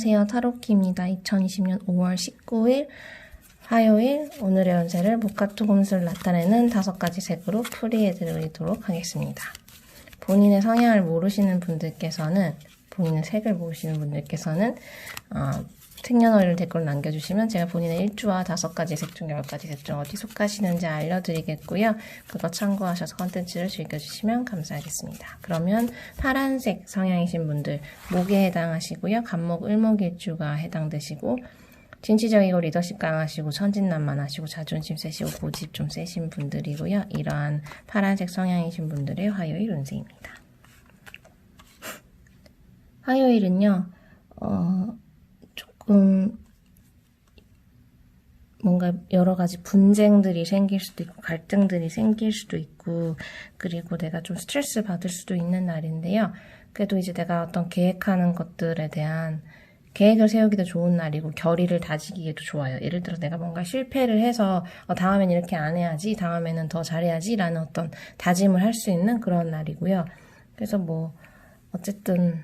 안녕하세요. 타로키입니다. 2020년 5월 19일 화요일 오늘의 운세를 모카토 곰수를 나타내는 다섯 가지 색으로 풀이해드리도록 하겠습니다. 본인의 성향을 모르시는 분들께서는 본인의 색을 모르시는 분들께서는 어, 생년월일 댓글 남겨주시면 제가 본인의 일주와 다섯 가지 색중 열 가지 색중 어디 속하시는지 알려드리겠고요. 그거 참고하셔서 컨텐츠를 즐겨주시면 감사하겠습니다. 그러면 파란색 성향이신 분들 목에 해당하시고요. 간목 을목 일주가 해당되시고 진취적이고 리더십 강하시고 천진난만하시고 자존심 세시고 고집 좀 세신 분들이고요. 이러한 파란색 성향이신 분들의 화요일 운세입니다. 화요일은요. 어, 조금 뭔가 여러 가지 분쟁들이 생길 수도 있고 갈등들이 생길 수도 있고 그리고 내가 좀 스트레스 받을 수도 있는 날인데요. 그래도 이제 내가 어떤 계획하는 것들에 대한 계획을 세우기도 좋은 날이고 결의를 다지기에도 좋아요. 예를 들어 내가 뭔가 실패를 해서 어, 다음엔 이렇게 안 해야지, 다음에는 더 잘해야지라는 어떤 다짐을 할 수 있는 그런 날이고요. 그래서 뭐 어쨌든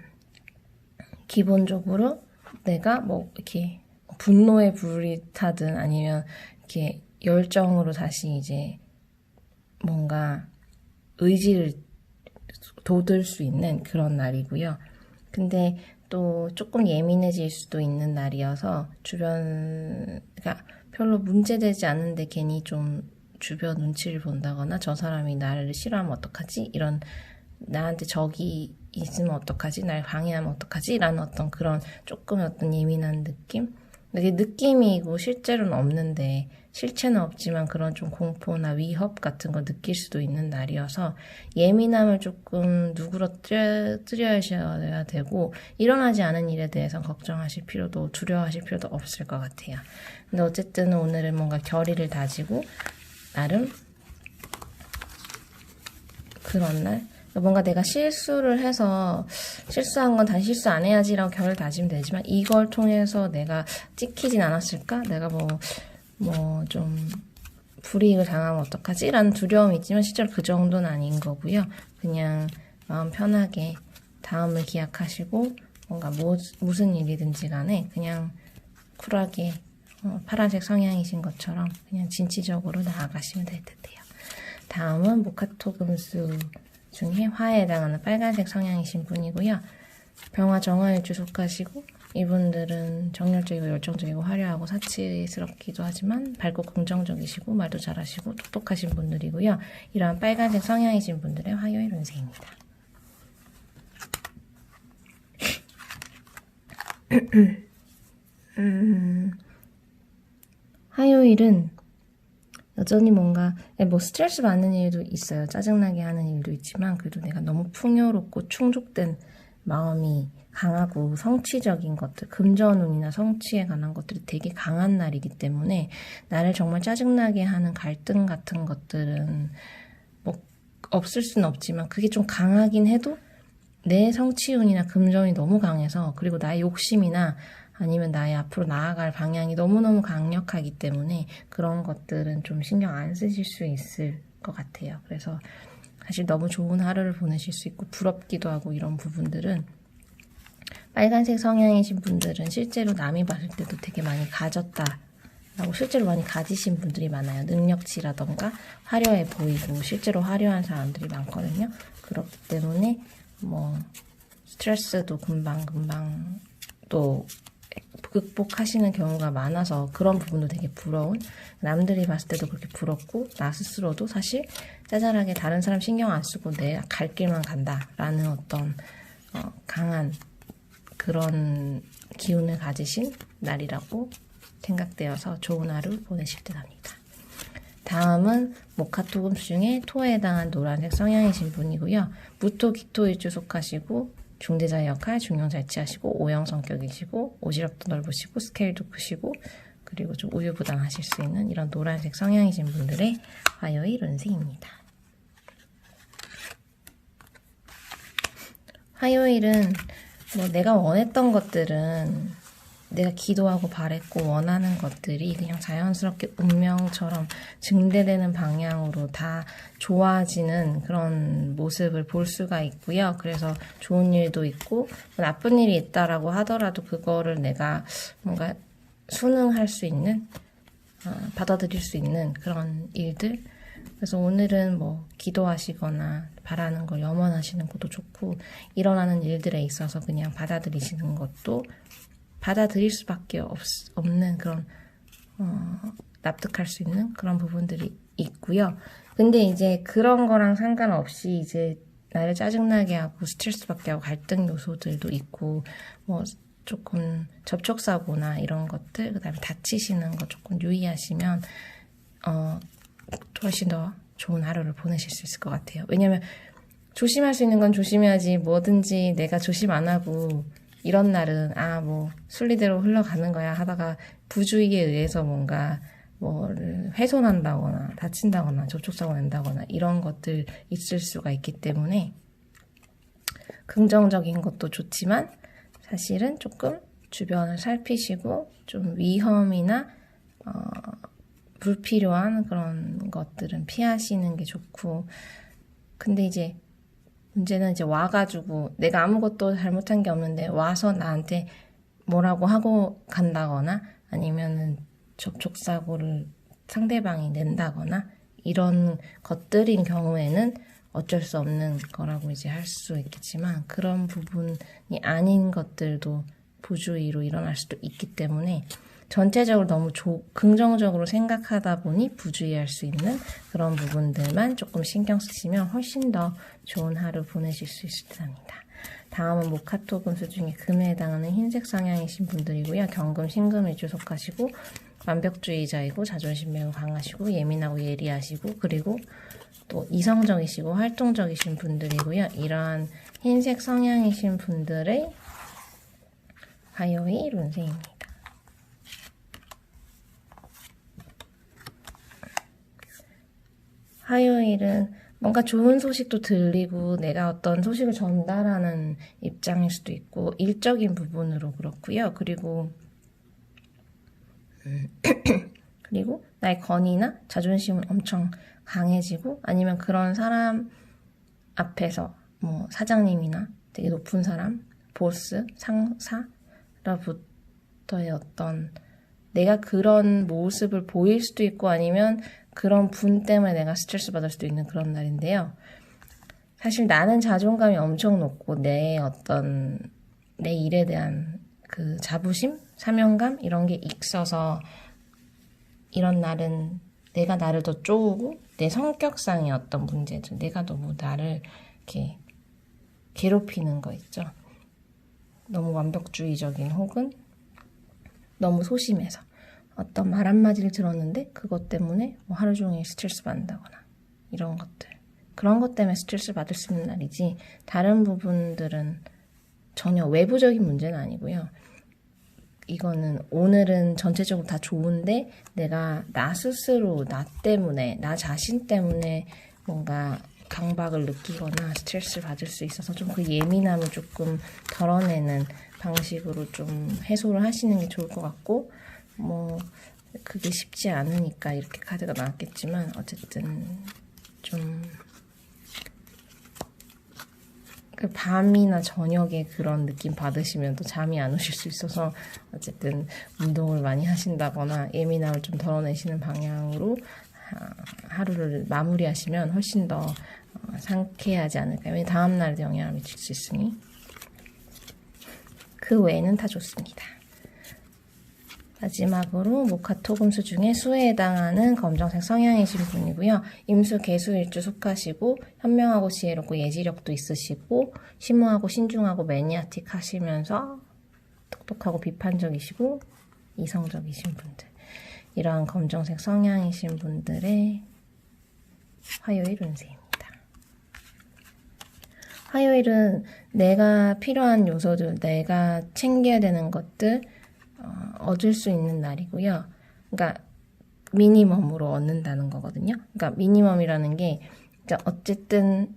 기본적으로 내가 뭐 이렇게 분노에 불이 타든 아니면 이렇게 열정으로 다시 이제 뭔가 의지를 돋을 수 있는 그런 날이고요. 근데 또 조금 예민해질 수도 있는 날이어서 주변, 그러니까 별로 문제되지 않는데 괜히 좀 주변 눈치를 본다거나 저 사람이 나를 싫어하면 어떡하지? 이런 나한테 적이 있으면 어떡하지? 날 방해하면 어떡하지? 라는 어떤 그런 조금 어떤 예민한 느낌? 이게 느낌이고 실제로는 없는데 실체는 없지만 그런 좀 공포나 위협 같은 거 느낄 수도 있는 날이어서 예민함을 조금 누그러뜨려야 되고 일어나지 않은 일에 대해서 걱정하실 필요도 두려워하실 필요도 없을 것 같아요. 근데 어쨌든 오늘은 뭔가 결의를 다지고 나름 그런 날 뭔가 내가 실수를 해서 실수한 건 다시 실수 안 해야지라고 결을 다지면 되지만 이걸 통해서 내가 찍히진 않았을까? 내가 뭐, 뭐 좀 불이익을 당하면 어떡하지? 라는 두려움이 있지만 실제로 그 정도는 아닌 거고요. 그냥 마음 편하게 다음을 기약하시고 뭔가 뭐, 무슨 일이든지 간에 그냥 쿨하게 어, 파란색 성향이신 것처럼 그냥 진취적으로 나아가시면 될 듯해요. 다음은 모카토 금수 중에 화에 해당하는 빨간색 성향이신 분이고요. 병화 정화일주 속하시고 이분들은 정열적이고 열정적이고 화려하고 사치스럽기도 하지만 밝고 긍정적이시고 말도 잘하시고 똑똑하신 분들이고요. 이러한 빨간색 성향이신 분들의 화요일 운세입니다. 음, 화요일은 여전히 뭔가 뭐 스트레스 받는 일도 있어요. 짜증나게 하는 일도 있지만 그래도 내가 너무 풍요롭고 충족된 마음이 강하고 성취적인 것들, 금전운이나 성취에 관한 것들이 되게 강한 날이기 때문에 나를 정말 짜증나게 하는 갈등 같은 것들은 뭐 없을 수는 없지만 그게 좀 강하긴 해도 내 성취운이나 금전이 너무 강해서 그리고 나의 욕심이나 아니면 나의 앞으로 나아갈 방향이 너무너무 강력하기 때문에 그런 것들은 좀 신경 안 쓰실 수 있을 것 같아요. 그래서 사실 너무 좋은 하루를 보내실 수 있고 부럽기도 하고 이런 부분들은 빨간색 성향이신 분들은 실제로 남이 봤을 때도 되게 많이 가졌다. 라고 실제로 많이 가지신 분들이 많아요. 능력치라던가 화려해 보이고 실제로 화려한 사람들이 많거든요. 그렇기 때문에 뭐 스트레스도 금방금방 또 극복하시는 경우가 많아서 그런 부분도 되게 부러운 남들이 봤을 때도 그렇게 부럽고 나 스스로도 사실 짜잘하게 다른 사람 신경 안 쓰고 내 갈 길만 간다라는 어떤 어, 강한 그런 기운을 가지신 날이라고 생각되어서 좋은 하루 보내실 듯 합니다. 다음은 모카토금 중에 토에 해당한 노란색 성향이신 분이고요. 무토 기토일주 속하시고 중대자의 역할 중용 잘 취하시고 O형 성격이시고 오지랖도 넓으시고 스케일도 크시고 그리고 좀 우유부단하실 수 있는 이런 노란색 성향이신 분들의 화요일 운세입니다. 화요일은 뭐 내가 원했던 것들은 내가 기도하고 바랬고 원하는 것들이 그냥 자연스럽게 운명처럼 증대되는 방향으로 다 좋아지는 그런 모습을 볼 수가 있고요. 그래서 좋은 일도 있고 나쁜 일이 있다라고 하더라도 그거를 내가 뭔가 순응할 수 있는 어, 받아들일 수 있는 그런 일들 그래서 오늘은 뭐 기도하시거나 바라는 걸 염원하시는 것도 좋고 일어나는 일들에 있어서 그냥 받아들이시는 것도 받아들일 수밖에 없, 없는 그런 어, 납득할 수 있는 그런 부분들이 있고요. 근데 이제 그런 거랑 상관없이 이제 나를 짜증나게 하고 스트레스 받게 하고 갈등 요소들도 있고 뭐 조금 접촉사고나 이런 것들 그다음에 다치시는 거 조금 유의하시면 어 훨씬 더 좋은 하루를 보내실 수 있을 것 같아요. 왜냐면 조심할 수 있는 건 조심해야지 뭐든지 내가 조심 안 하고 이런 날은 아 뭐 순리대로 흘러가는 거야 하다가 부주의에 의해서 뭔가 뭐를 훼손한다거나 다친다거나 접촉사고 낸다거나 이런 것들 있을 수가 있기 때문에 긍정적인 것도 좋지만 사실은 조금 주변을 살피시고 좀 위험이나 어, 불필요한 그런 것들은 피하시는 게 좋고. 근데 이제 문제는 이제 와가지고 내가 아무것도 잘못한 게 없는데 와서 나한테 뭐라고 하고 간다거나 아니면은 접촉사고를 상대방이 낸다거나 이런 것들인 경우에는 어쩔 수 없는 거라고 이제 할 수 있겠지만 그런 부분이 아닌 것들도 부주의로 일어날 수도 있기 때문에 전체적으로 너무 조, 긍정적으로 생각하다 보니 부주의할 수 있는 그런 부분들만 조금 신경 쓰시면 훨씬 더 좋은 하루 보내실 수 있을 듯 합니다. 다음은 모카토 금수 중에 금에 해당하는 흰색 성향이신 분들이고요. 경금, 신금 일주 속하시고 완벽주의자이고 자존심 매우 강하시고 예민하고 예리하시고 그리고 또 이성적이시고 활동적이신 분들이고요. 이러한 흰색 성향이신 분들의 화요일 운세입니다. 화요일은 뭔가 좋은 소식도 들리고 내가 어떤 소식을 전달하는 입장일 수도 있고 일적인 부분으로 그렇고요. 그리고 그리고 나의 건의나 자존심은 엄청 강해지고 아니면 그런 사람 앞에서 뭐 사장님이나 되게 높은 사람, 보스, 상사로부터의 어떤 내가 그런 모습을 보일 수도 있고 아니면 그런 분 때문에 내가 스트레스 받을 수도 있는 그런 날인데요. 사실 나는 자존감이 엄청 높고 내 어떤 내 일에 대한 그 자부심, 사명감 이런 게 있어서 이런 날은 내가 나를 더 쪼우고 내 성격상의 어떤 문제들, 내가 너무 나를 이렇게 괴롭히는 거 있죠. 너무 완벽주의적인 혹은 너무 소심해서 어떤 말 한마디를 들었는데 그것 때문에 뭐 하루 종일 스트레스 받는다거나 이런 것들 그런 것 때문에 스트레스 받을 수 있는 날이지 다른 부분들은 전혀 외부적인 문제는 아니고요. 이거는 오늘은 전체적으로 다 좋은데 내가 나 스스로 나 때문에 나 자신 때문에 뭔가 강박을 느끼거나 스트레스를 받을 수 있어서 좀 그 예민함을 조금 덜어내는 방식으로 좀 해소를 하시는 게 좋을 것 같고 뭐 그게 쉽지 않으니까 이렇게 카드가 나왔겠지만 어쨌든 좀 그 밤이나 저녁에 그런 느낌 받으시면 또 잠이 안 오실 수 있어서 어쨌든 운동을 많이 하신다거나 예민함을 좀 덜어내시는 방향으로 하루를 마무리하시면 훨씬 더 어, 상쾌하지 않을까요? 다음날에 영향을 미칠 수 있으니 그 외에는 다 좋습니다. 마지막으로 모카토 금수 중에 수에 해당하는 검정색 성향이신 분이고요. 임수, 개수, 일주 속하시고 현명하고 지혜롭고 예지력도 있으시고 심오하고 신중하고 매니아틱 하시면서 똑똑하고 비판적이시고 이성적이신 분들 이러한 검정색 성향이신 분들의 화요일 운세입니다. 화요일은 내가 필요한 요소들, 내가 챙겨야 되는 것들, 어, 얻을 수 있는 날이고요. 그러니까 미니멈으로 얻는다는 거거든요. 그러니까 미니멈이라는 게 그러니까 어쨌든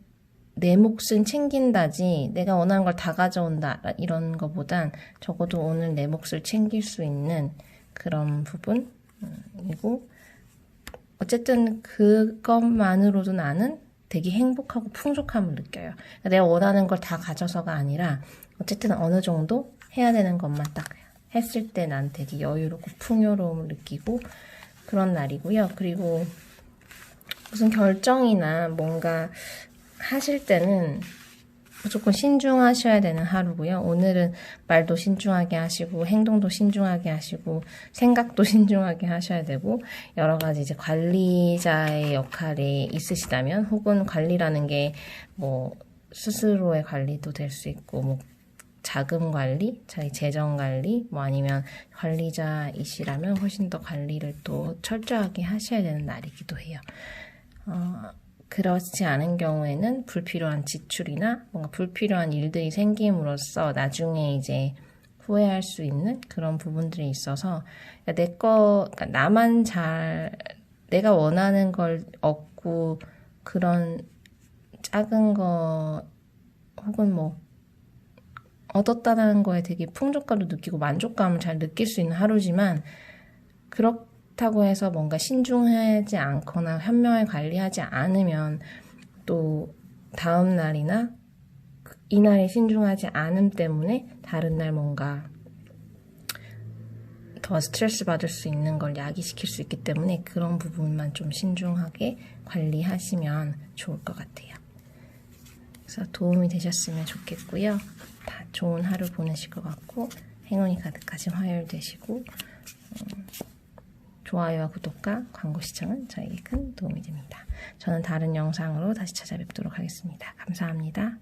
내 몫은 챙긴다지 내가 원하는 걸 다 가져온다 이런 거보단 적어도 오늘 내 몫을 챙길 수 있는 그런 부분이고 어쨌든 그것만으로도 나는 되게 행복하고 풍족함을 느껴요. 내가 원하는 걸 다 가져서가 아니라 어쨌든 어느 정도 해야 되는 것만 딱 했을 때 난 되게 여유롭고 풍요로움을 느끼고 그런 날이고요. 그리고 무슨 결정이나 뭔가 하실 때는 무조건 신중하셔야 되는 하루고요. 오늘은 말도 신중하게 하시고 행동도 신중하게 하시고 생각도 신중하게 하셔야 되고 여러 가지 이제 관리자의 역할이 있으시다면 혹은 관리라는 게 뭐 스스로의 관리도 될 수 있고 뭐 자금 관리, 자기 재정 관리, 뭐 아니면 관리자이시라면 훨씬 더 관리를 또 철저하게 하셔야 되는 날이기도 해요. 어, 그렇지 않은 경우에는 불필요한 지출이나 뭔가 불필요한 일들이 생김으로써 나중에 이제 후회할 수 있는 그런 부분들이 있어서 내 거, 그러니까 나만 잘, 내가 원하는 걸 얻고 그런 작은 거 혹은 뭐 얻었다는 거에 되게 풍족감도 느끼고 만족감을 잘 느낄 수 있는 하루지만 그렇 다고 해서 뭔가 신중하지 않거나 현명하게 관리하지 않으면 또 다음 날이나 이날에 신중하지 않음 때문에 다른 날 뭔가 더 스트레스 받을 수 있는 걸 야기시킬 수 있기 때문에 그런 부분만 좀 신중하게 관리하시면 좋을 것 같아요. 그래서 도움이 되셨으면 좋겠고요. 다 좋은 하루 보내실 것 같고 행운이 가득하신 화요일 되시고 음, 좋아요와 구독과 광고 시청은 저에게 큰 도움이 됩니다. 저는 다른 영상으로 다시 찾아뵙도록 하겠습니다. 감사합니다.